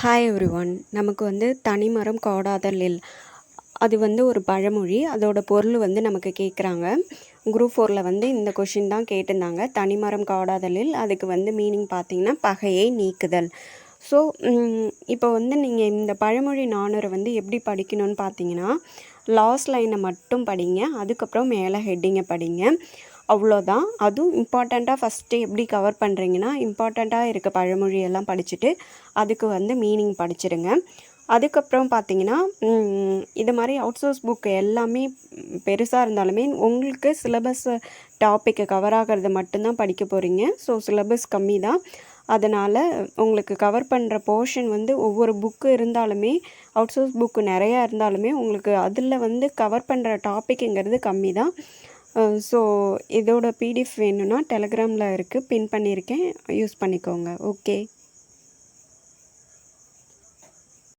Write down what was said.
Hi every one நமக்கு வந்து தனிமரம் காடாதல் இல் அது வந்து ஒரு பழமொழி. அதோட பொருள் வந்து நமக்கு கேட்குறாங்க குரூப் ஃபோரில் வந்து இந்த கொஷின் தான் கேட்டிருந்தாங்க. தனிமரம் காடாதலில் அதுக்கு வந்து மீனிங் பார்த்தீங்கன்னா பகையை நீக்குதல். ஸோ இப்போ வந்து நீங்கள் இந்த பழமொழி நானூரை வந்து எப்படி படிக்கணும்னு பார்த்தீங்கன்னா லாஸ்ட் லைனை மட்டும் படிங்க. அதுக்கப்புறம் மேலே ஹெட்டிங்கை படிங்க. அவ்வளோதான். அதுவும் இம்பார்ட்டண்ட்டாக ஃபஸ்ட்டு எப்படி கவர் பண்ணுறீங்கன்னா இம்பார்ட்டண்ட்டாக இருக்க பழமொழியெல்லாம் படிச்சுட்டு அதுக்கு வந்து மீனிங் படிச்சிடுங்க அதுக்கப்புறம் பார்த்தீங்கன்னா இது மாதிரி அவுட் சோர்ஸ் புக் எல்லாமே பெருசாக இருந்தாலுமே உங்களுக்கு சிலபஸ் டாப்பிக்கு கவர் ஆகிறது மட்டும்தான் படிக்க போகிறீங்க ஸோ சிலபஸ் கம்மி தான் அதனால் உங்களுக்கு கவர் பண்ணுற போர்ஷன் வந்து ஒவ்வொரு புக்கு இருந்தாலுமே அவுட் சோர்ஸ் புக்கு நிறையா இருந்தாலுமே உங்களுக்கு அதில் வந்து கவர் பண்ணுற டாப்பிக்குங்கிறது கம்மி தான் ஸோ இதோட பிடிஎஃப் வேணும்னா டெலகிராமில் இருக்குது பின் பண்ணியிருக்கேன் யூஸ் பண்ணிக்கோங்க. ஓகே